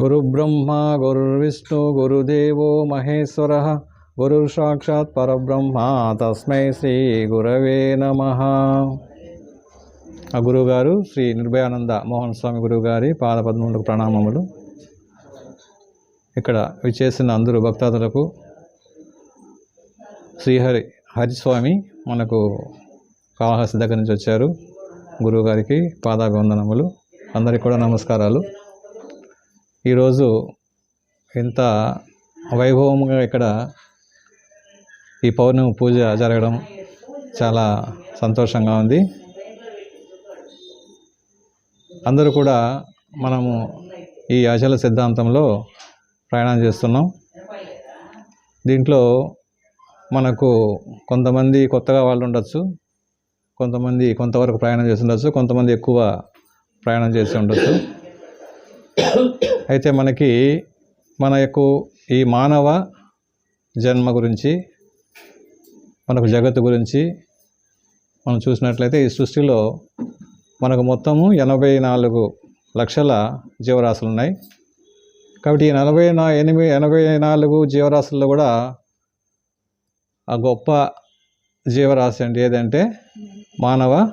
గురుబ్రహ్మ గురుర్విష్ణు గురుదేవో మహేశ్వర గురుర్సాక్షాత్ పరబ్రహ్మ తస్మై శ్రీ గురవే నమ ఆ గురువుగారు శ్రీ నిర్భయానంద మోహన్ స్వామి గురువు గారి పాదపద్మములకు ప్రణామములు. ఇక్కడ విచేసిన అందరూ భక్తాదులకు శ్రీహరి హరిస్వామి మనకు కాళహస్తి దగ్గర నుంచి వచ్చారు. గురువుగారికి పాదాభివందనములు. అందరికీ కూడా నమస్కారాలు. ఈరోజు ఇంత వైభవంగా ఇక్కడ ఈ పౌర్ణమి పూజ జరగడం చాలా సంతోషంగా ఉంది. అందరూ కూడా మనము ఈ అచల సిద్ధాంతంలో ప్రయాణం చేస్తున్నాం. దీంట్లో మనకు కొంతమంది కొత్తగా వాళ్ళు ఉండొచ్చు కొంతమంది కొంతవరకు ప్రయాణం చేసి ఉండొచ్చు కొంతమంది ఎక్కువ ప్రయాణం చేసి ఉండొచ్చు. అయితే మనకి మన ఈ మానవ జన్మ గురించి మనకు జగత్తు గురించి మనం చూసినట్లయితే ఈ సృష్టిలో మనకు మొత్తము ఎనభై నాలుగు లక్షల జీవరాశులు ఉన్నాయి కాబట్టి ఈ నలభై నా ఎనిమిది ఎనభై నాలుగు జీవరాశుల్లో కూడా ఆ గొప్ప జీవరాశి అంటే ఏదంటే మానవ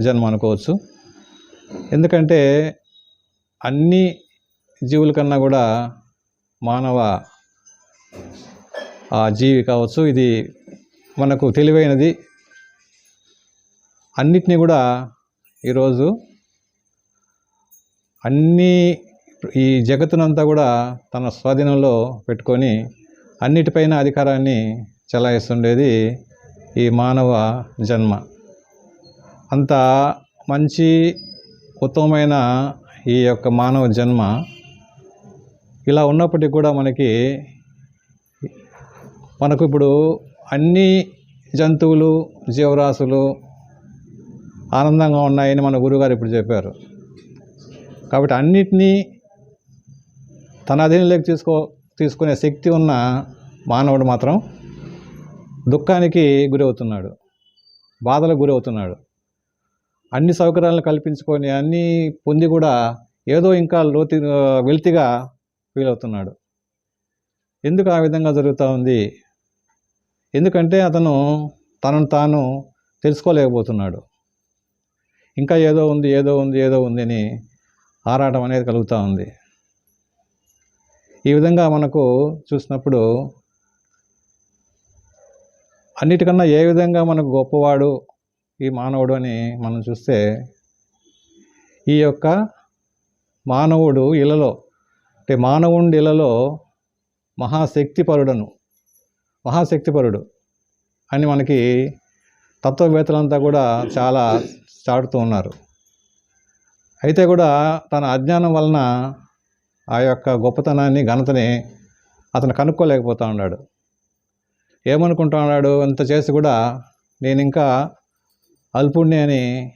జన్మ అనుకోవచ్చు. ఎందుకంటే అన్ని జీవుల కన్నా కూడా మానవ ఆ జీవి కావచ్చు ఇది మనకు తెలివైనది. అన్నిటినీ కూడా ఈరోజు అన్ని ఈ జగత్తునంతా కూడా తన స్వాధీనంలో పెట్టుకొని అన్నిటిపైన అధికారాన్ని చెలాయిస్తుండేది ఈ మానవ జన్మ. అంత మంచి ఉత్తమమైన ఈ యొక్క మానవ జన్మ ఇలా ఉన్నప్పటికీ కూడా మనకి మనకు ఇప్పుడు అన్ని జంతువులు జీవరాశులు ఆనందంగా ఉన్నాయని మన గురుగారు ఇప్పుడు చెప్పారు. కాబట్టి అన్నిటినీ తన అధీనంలోకి తీసుకో తీసుకునే శక్తి ఉన్న మానవుడు మాత్రం దుఃఖానికి గురి అవుతున్నాడు బాధలకు గురి అవుతున్నాడు అన్ని సౌకర్యాలను కల్పించుకొని అన్నీ పొంది కూడా ఏదో ఇంకా లోతు వెల్తిగా ఫీల్ అవుతున్నాడు ఎందుకు ఆ విధంగా జరుగుతూ ఉంది? ఎందుకంటే అతను తనను తాను తెలుసుకోలేకపోతున్నాడు. ఇంకా ఏదో ఉంది ఏదో ఉంది ఏదో ఉంది అని ఆరాటం అనేది కలుగుతూ ఉంది. ఈ విధంగా మనకు చూసినప్పుడు అన్నిటికన్నా ఏ విధంగా మనకు గొప్పవాడు ఈ మానవుడు అని మనం చూస్తే ఈ యొక్క మానవుడు ఇలలో అంటే మానవుడి ఇలలో మహాశక్తిపరుడను మహాశక్తిపరుడు అని మనకి తత్వవేత్తలంతా కూడా చాలా చాటుతూ ఉన్నారు. అయితే కూడా తన అజ్ఞానం వలన ఆ యొక్క గొప్పతనాన్ని ఘనతని అతను కనుక్కోలేకపోతూ ఉన్నాడు. ఏమనుకుంటా ఉన్నాడు? అంత చేసి కూడా నేను ఇంకా అల్పుణ్ణి అని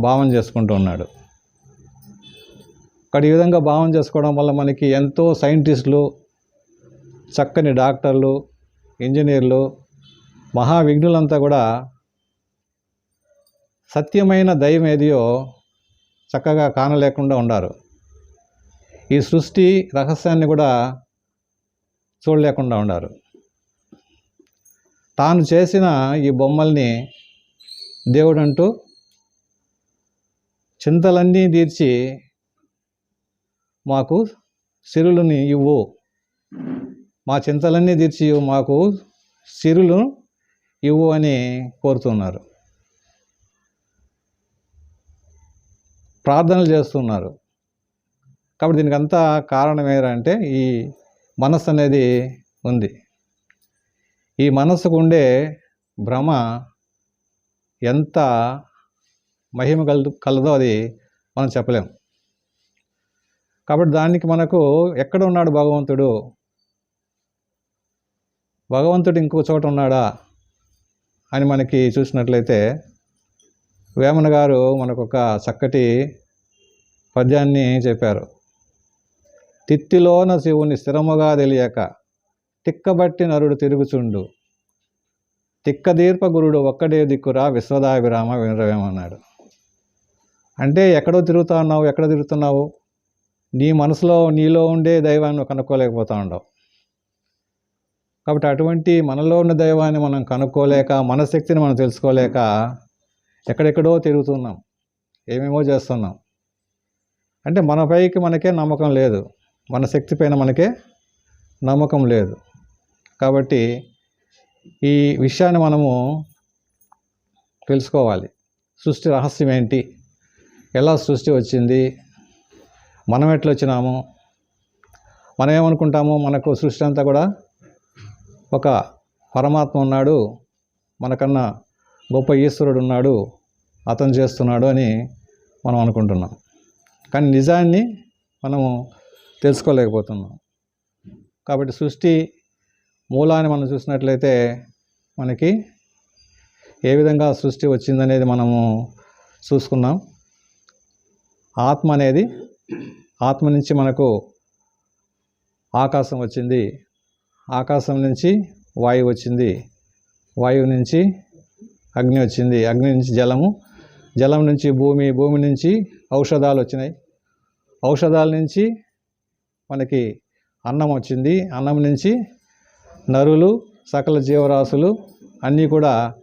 భావం చేసుకుంటూ ఉన్నాడు. అక్కడ ఈ విధంగా భావం చేసుకోవడం వల్ల మనకి ఎంతో సైంటిస్టులు చక్కని డాక్టర్లు ఇంజనీర్లు మహావిఘ్నులంతా కూడా సత్యమైన దైవం ఏదియో చక్కగా కానలేకుండా ఉండారు. ఈ సృష్టి రహస్యాన్ని కూడా చూడలేకుండా ఉండారు. తాను చేసిన ఈ బొమ్మల్ని దేవుడంటూ చింతలన్నీ తీర్చి మాకు సిరులని ఇవ్వు. మా చింతలన్నీ తీర్చి మాకు సిరులు ఇవ్వు అని కోరుతున్నారు. ప్రార్థనలు చేస్తున్నారు. కాబట్టి దీనికి అంతా కారణం ఏంటంటే ఈ మనస్సు అనేది ఉంది. ఈ మనస్సుకు ఉండే భ్రమ ఎంత మహిమ కలదు కలదో అది మనం చెప్పలేం. కాబట్టి దానికి మనకు ఎక్కడ ఉన్నాడు భగవంతుడు? భగవంతుడు ఇంకో చోట ఉన్నాడా అని మనకి చూసినట్లయితే వేమన గారు మనకు ఒక చక్కటి పద్యాన్ని చెప్పారు. తిత్తిలోన శివుని స్థిరముగా తెలియక తిక్కబట్టి నరుడు తిరుగుచుండు. తిక్కదీర్ప గురుడు ఒక్కడే దిక్కురా విశ్వదాభిరామ వినరవేమన్నాడు అంటే ఎక్కడో తిరుగుతా ఉన్నావు ఎక్కడ తిరుగుతున్నావు? నీ మనసులో నీలో ఉండే దైవాన్ని నువ్వు కనుక్కోలేకపోతా ఉండవు. కాబట్టి అటువంటి మనలో ఉన్న దైవాన్ని మనం కనుక్కోలేక మన శక్తిని మనం తెలుసుకోలేక ఎక్కడెక్కడో తిరుగుతున్నాం. ఏమేమో చేస్తున్నాం. అంటే మన పైకి మనకే నమ్మకం లేదు. మన శక్తి పైన మనకే నమ్మకం లేదు. కాబట్టి ఈ విషయాన్ని మనము తెలుసుకోవాలి. సృష్టి రహస్యం ఏంటి? ఎలా సృష్టి వచ్చింది? మనం ఎట్లా వచ్చినాము? మనం ఏమనుకుంటాము? మనకు సృష్టి అంతా కూడా ఒక పరమాత్మ ఉన్నాడు. మనకన్నా గొప్ప ఈశ్వరుడు ఉన్నాడు. అతను చేస్తున్నాడు అని మనం అనుకుంటున్నాం. కానీ నిజాన్ని మనము తెలుసుకోలేకపోతున్నాం. కాబట్టి సృష్టి మూలాన్ని మనం చూసినట్లయితే మనకి ఏ విధంగా సృష్టి వచ్చిందనేది మనము చూసుకున్నాం. ఆత్మ అనేది ఆత్మ నుంచి మనకు ఆకాశం వచ్చింది. ఆకాశం నుంచి వాయువు వచ్చింది. వాయువు నుంచి అగ్ని వచ్చింది. అగ్ని నుంచి జలము. జలం నుంచి భూమి. భూమి నుంచి ఔషధాలు వచ్చినాయి. ఔషధాల నుంచి మనకి అన్నం వచ్చింది. అన్నం నుంచి నరులు సకల జీవరాశులు అన్నీ కూడా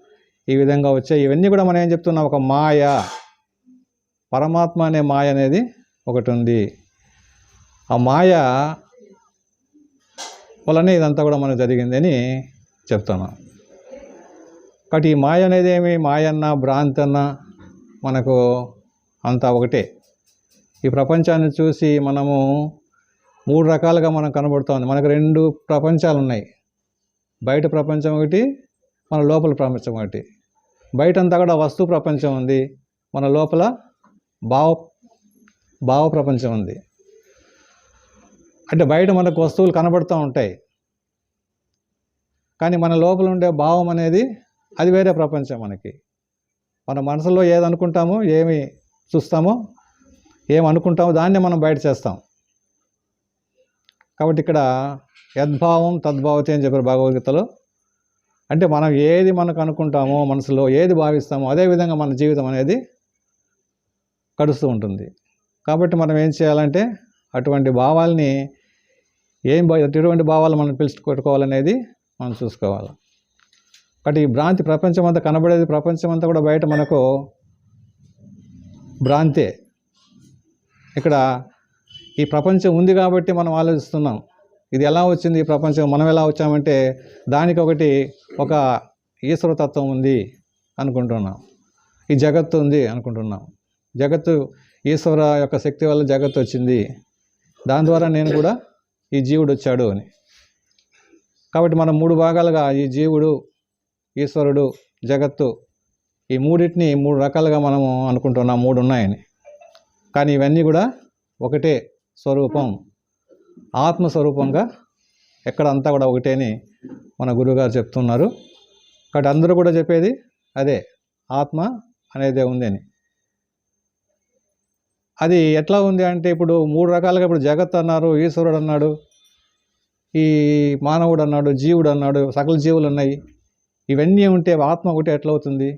ఈ విధంగా వచ్చాయి. ఇవన్నీ కూడా మనం ఏం చెప్తున్నాం? ఒక మాయ. పరమాత్మ అనే మాయ అనేది ఒకటి ఉంది. ఆ మాయ వలనే ఇదంతా కూడా మనకు జరిగిందని చెప్తున్నాం. కాబట్టి ఈ మాయ అనేది ఏమి? మాయన్న భ్రాంతి అన్న మనకు అంతా ఒకటే. ఈ ప్రపంచాన్ని చూసి మనము మూడు రకాలుగా మనం కనబడుతోంది. మనకు రెండు ప్రపంచాలు ఉన్నాయి బయట ప్రపంచం ఒకటి మన లోపల ప్రపంచం ఒకటి. బయట అంతా కూడా వస్తు ప్రపంచం ఉంది. మన లోపల భావ భావ ప్రపంచం ఉంది. అంటే బయట మనకు వస్తువులు కనబడుతూ ఉంటాయి. కానీ మన లోపల ఉండే భావం అనేది అది వేరే ప్రపంచం మనకి. మన మనసులో ఏది అనుకుంటామో ఏమి చూస్తామో ఏమనుకుంటామో అనుకుంటామో దాన్నే మనం బయట చేస్తాం. కాబట్టి ఇక్కడ యద్భావం తద్భావతి అని చెప్పారు భగవద్గీతలో. అంటే మనం ఏది మనకు అనుకుంటామో మనసులో ఏది భావిస్తామో అదే విధంగా మన జీవితం అనేది కడుస్తూ ఉంటుంది. కాబట్టి మనం ఏం చేయాలంటే అటువంటి భావాల్ని ఏం ఎటువంటి భావాలు మనం పిలుచుకొట్టుకోవాలనేది మనం చూసుకోవాలి. కాబట్టి ఈ భ్రాంతి ప్రపంచం అంతా కనబడేది ప్రపంచం అంతా కూడా బయట మనకు భ్రాంతే. ఇక్కడ ఈ ప్రపంచం ఉంది కాబట్టి మనం ఆలోచిస్తున్నాం. ఇది ఎలా వచ్చింది ఈ ప్రపంచం? మనం ఎలా వచ్చామంటే దానికి ఒకటి ఒక ఈశ్వరతత్వం ఉంది అనుకుంటున్నాం. ఈ జగత్తు ఉంది అనుకుంటున్నాం. జగత్తు ఈశ్వర యొక్క శక్తి వల్ల జగత్తు వచ్చింది. దాని ద్వారా నేను కూడా ఈ జీవుడు వచ్చాడు అని. కాబట్టి మనం మూడు భాగాలుగా ఈ జీవుడు ఈశ్వరుడు జగత్తు ఈ మూడింటిని మూడు రకాలుగా మనము అనుకుంటున్నాం. మూడు ఉన్నాయని. కానీ ఇవన్నీ కూడా ఒకటే స్వరూపం. ఆత్మస్వరూపంగా ఎక్కడ అంతా కూడా ఒకటే అని మన గురువుగారు చెప్తున్నారు. కాబట్టి అందరూ కూడా చెప్పేది అదే ఆత్మ అనేదే ఉంది అని అది ఎట్లా ఉంది అంటే ఇప్పుడు మూడు రకాలుగా ఇప్పుడు జగత్ అన్నారు ఈశ్వరుడు అన్నాడు ఈ మానవుడు అన్నాడు జీవుడు అన్నాడు సకల జీవులు ఉన్నాయి. ఇవన్నీ ఉంటే ఆత్మ ఒకటి ఎట్లా అవుతుంది?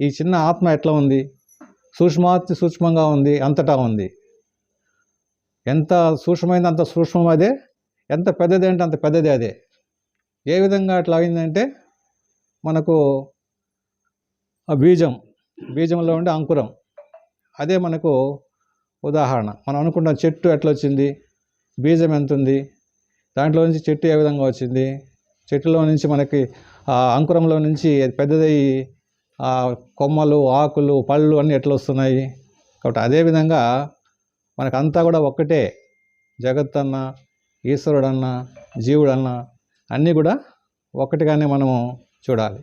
ఈ చిన్న ఆత్మ ఎట్లా ఉంది? సూక్ష్మాతి సూక్ష్మంగా ఉంది అంతటా ఉంది. ఎంత సూక్ష్మమైంది అంత సూక్ష్మం అదే? ఎంత పెద్దది అంటే అంత పెద్దది అదే. ఏ విధంగా అట్లా అయిందంటే మనకు ఆ బీజం బీజంలో ఉండే అంకురం. అదే మనకు ఉదాహరణ. మనం అనుకున్న చెట్టు ఎట్లా వచ్చింది? బీజం ఎంత ఉంది దాంట్లో నుంచి చెట్టు ఏ విధంగా వచ్చింది? చెట్టులో నుంచి మనకి ఆ అంకురంలో నుంచి పెద్దదయ్యి ఆ కొమ్మలు ఆకులు పళ్ళు అన్నీ ఎట్లా వస్తున్నాయి? కాబట్టి అదేవిధంగా మనకంతా కూడా ఒక్కటే జగత్తన్నా ఈశ్వరుడన్న జీవుడన్న అన్నీ కూడా ఒక్కటిగానే మనము చూడాలి.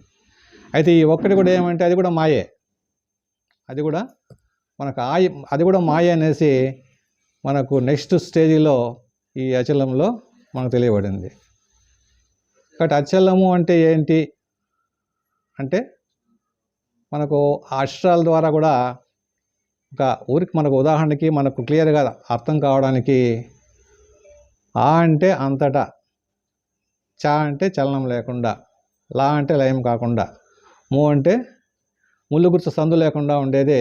అయితే ఈ ఒక్కటి కూడా ఏమంటే అది కూడా మాయే. అది కూడా మనకు ఆయ అది కూడా మాయ అనేసి మనకు నెక్స్ట్ స్టేజీలో ఈ అచలంలో మనకు తెలియబడింది. కాబట్టి అచలము అంటే ఏంటి? అంటే మనకు ఆ అక్షరాల ద్వారా కూడా ఒక ఊరికి మనకు ఉదాహరణకి మనకు క్లియర్గా అర్థం కావడానికి ఆ అంటే అంతటా చా అంటే చలనం లేకుండా లా అంటే లయం కాకుండా ము అంటే ముళ్ళు గుర్తు సందు లేకుండా ఉండేదే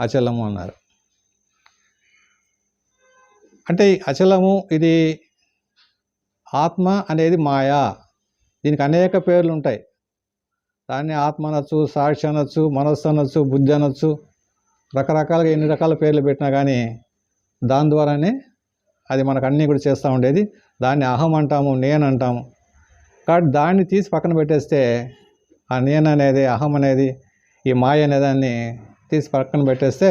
అచలము అన్నారు. అంటే ఈ అచలము ఇది ఆత్మ అనేది మాయా. దీనికి అనేక పేర్లు ఉంటాయి. దాన్ని ఆత్మ అనొచ్చు సాక్షి అనొచ్చు మనస్సు అనొచ్చు బుద్ధి అనొచ్చు రకరకాలుగా ఎన్ని రకాల పేర్లు పెట్టినా కానీ దాని ద్వారానే అది మనకు అన్నీ కూడా చేస్తూ ఉండేది. దాన్ని అహం అంటాము నేను అంటాము. కాబట్టి దాన్ని తీసి పక్కన పెట్టేస్తే ఆ నేను అనేది అహం అనేది ఈ మాయ అనేదాన్ని తీసి పక్కన పెట్టేస్తే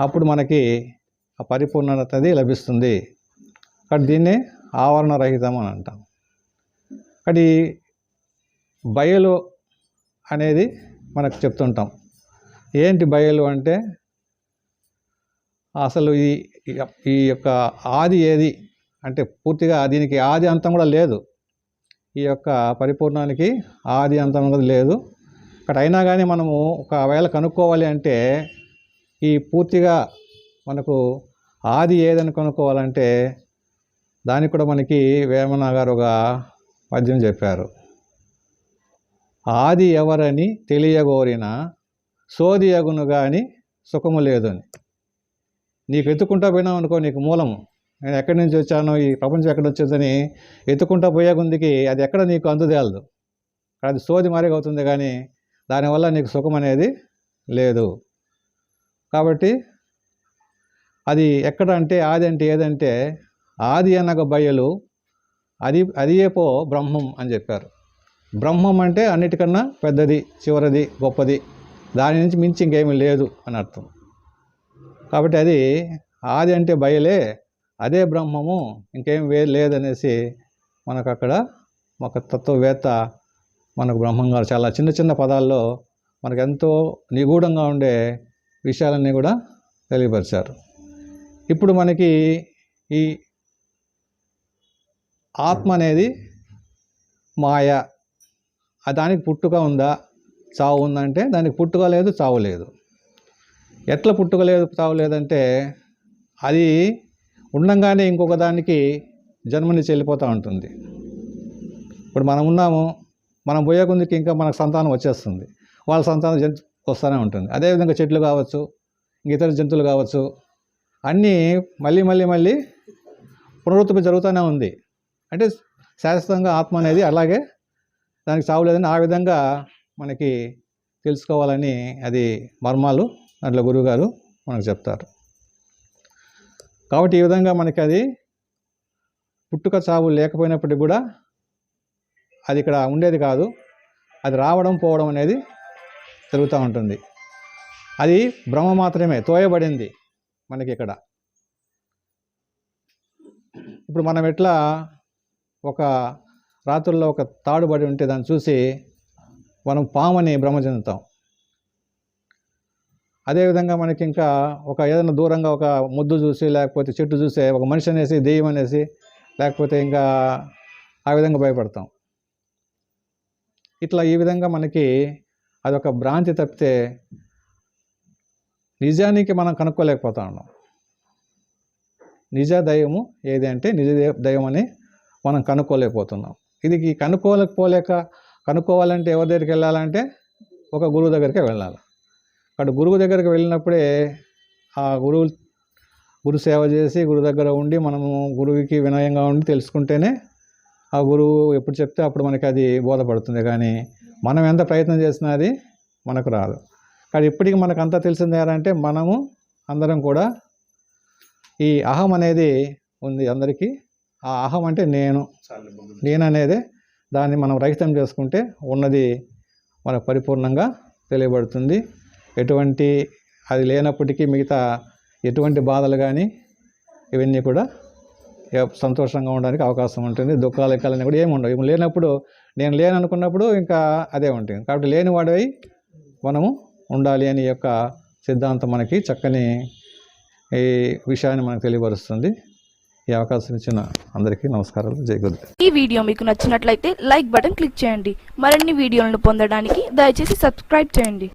అప్పుడు మనకి ఆ పరిపూర్ణత అది లభిస్తుంది. కాబట్టి దీన్ని ఆవరణ రహితం అని అంటాం. కాబట్టి బయలు అనేది మనకు చెప్తుంటాం. ఏంటి బయలు అంటే అసలు ఈ ఈ యొక్క ఆది ఏది? అంటే పూర్తిగా దీనికి ఆది అంతం కూడా లేదు. ఈ యొక్క పరిపూర్ణానికి ఆది అంతం కూడా లేదు. ఇక్కడ అయినా కానీ మనము ఒకవేళ కనుక్కోవాలి అంటే ఈ పూర్తిగా మనకు ఆది ఏదని కనుక్కోవాలంటే దానికి కూడా మనకి వేమన గారు ఒక పద్యం చెప్పారు. ఆది ఎవరని తెలియగోరిన సోది అగును కానీ సుఖము లేదు అని నీకు ఎత్తుకుంటా పోయినావు అనుకో నీకు మూలము. నేను ఎక్కడి నుంచి వచ్చాను ఈ ప్రపంచం ఎక్కడ వచ్చిందని ఎత్తుకుంటా పోయే గుందికి అది ఎక్కడ నీకు అందుదేలదు. అది సోది మారిగవుతుంది కానీ దానివల్ల నీకు సుఖం అనేది లేదు. కాబట్టి అది ఎక్కడ అంటే ఆది అంటే ఏదంటే ఆది అనగ బయలు అది అదియేపో బ్రహ్మం అని చెప్పారు. బ్రహ్మం అంటే అన్నిటికన్నా పెద్దది చివరిది గొప్పది. దాని నుంచి మించి ఇంకేమీ లేదు అని అర్థం. కాబట్టి అది ఆది అంటే బయలే అదే బ్రహ్మము ఇంకేం వే లేదనేసి మనకు అక్కడ ఒక తత్వవేత్త మనకు బ్రహ్మంగా చాలా చిన్న చిన్న పదాల్లో మనకు ఎంతో నిగూఢంగా ఉండే విషయాలన్నీ కూడా తెలియపరిచారు. ఇప్పుడు మనకి ఈ ఆత్మ అనేది మాయ దానికి పుట్టుక ఉందా? చావు ఉందంటే దానికి పుట్టుక లేదు చావు లేదు. ఎట్లా పుట్టుక లేదు చావు లేదంటే అది ఉండంగానే ఇంకొక దానికి జన్మనిచ్చి వెళ్ళిపోతూ ఉంటుంది. ఇప్పుడు మనం ఉన్నాము మనం పోయే కొందికి ఇంకా మనకు సంతానం వచ్చేస్తుంది. వాళ్ళ సంతానం జంతు వస్తూనే ఉంటుంది. అదేవిధంగా చెట్లు కావచ్చు ఇతర జంతువులు కావచ్చు అన్నీ మళ్ళీ మళ్ళీ మళ్ళీ పునరుత్పత్తి జరుగుతూనే ఉంది. అంటే శాశ్వతంగా ఆత్మ అనేది అలాగే దానికి చావు లేదని ఆ విధంగా మనకి తెలుసుకోవాలని అది మర్మాలు అట్లా గురువుగారు మనకు చెప్తారు. కాబట్టి ఈ విధంగా మనకి అది పుట్టుక చావు లేకపోయినప్పటికీ కూడా అది ఇక్కడ ఉండేది కాదు. అది రావడం పోవడం అనేది జరుగుతూ ఉంటుంది. అది భ్రమ మాత్రమే తోయబడింది మనకి ఇక్కడ. ఇప్పుడు మనం ఎట్లా ఒక రాత్రుల్లో ఒక తాడు పడి ఉంటే దాన్ని చూసి మనం పామని భ్రమ చెందుతాం. అదేవిధంగా మనకి ఇంకా ఒక ఏదైనా దూరంగా ఒక ముద్దు చూసి లేకపోతే చెట్టు చూసే ఒక మనిషి అనేసి దెయ్యం అనేసి లేకపోతే ఇంకా ఆ విధంగా భయపడతాం. ఇట్లా ఈ విధంగా మనకి అదొక భ్రాంతి తప్పితే నిజానికి మనం కనుక్కోలేకపోతా ఉన్నాం నిజ దైవము ఏది అంటే నిజ దైవం అని మనం కనుక్కోలేకపోతున్నాం. ఇది కనుక్కోలేకపోలేక కనుక్కోవాలంటే ఎవరి దగ్గరికి వెళ్ళాలంటే ఒక గురువు దగ్గరికి వెళ్ళాలి. అక్కడ గురువు దగ్గరికి వెళ్ళినప్పుడే ఆ గురువు గురు సేవ చేసి గురువు దగ్గర ఉండి మనము గురువుకి వినయంగా ఉండి తెలుసుకుంటేనే ఆ గురువు ఎప్పుడు చెప్తే అప్పుడు మనకి అది బోధపడుతుంది. కానీ మనం ఎంత ప్రయత్నం చేసినా అది మనకు రాదు. కానీ ఇప్పటికీ మనకు అంతా తెలిసింది ఏంటంటే మనము అందరం కూడా ఈ అహం అనేది ఉంది అందరికీ. ఆ అహం అంటే నేను. నేను అనేది దాన్ని మనం రహితం చేసుకుంటే ఉన్నది మనకు పరిపూర్ణంగా తెలియబడుతుంది. ఎటువంటి అది లేనప్పటికీ మిగతా ఎటువంటి బాధలు కానీ ఇవన్నీ కూడా సంతోషంగా ఉండడానికి అవకాశం ఉంటుంది. దుఃఖాలు ఎక్కాలని కూడా ఏమి ఉండవు. ఇవి లేనప్పుడు నేను లేను అనుకున్నప్పుడు ఇంకా అదే ఉంటుంది. కాబట్టి లేని వాడై మనము ఉండాలి అని యొక్క సిద్ధాంతం మనకి చక్కని ఈ విషయాన్ని మనకు తెలియపరుస్తుంది. ఈ అవకాశం ఇచ్చిన అందరికీ నమస్కారాలు. జయగురు ఈ వీడియో మీకు నచ్చినట్లయితే లైక్ బటన్ క్లిక్ చేయండి. మరిన్ని వీడియోలను పొందడానికి దయచేసి సబ్స్క్రైబ్ చేయండి.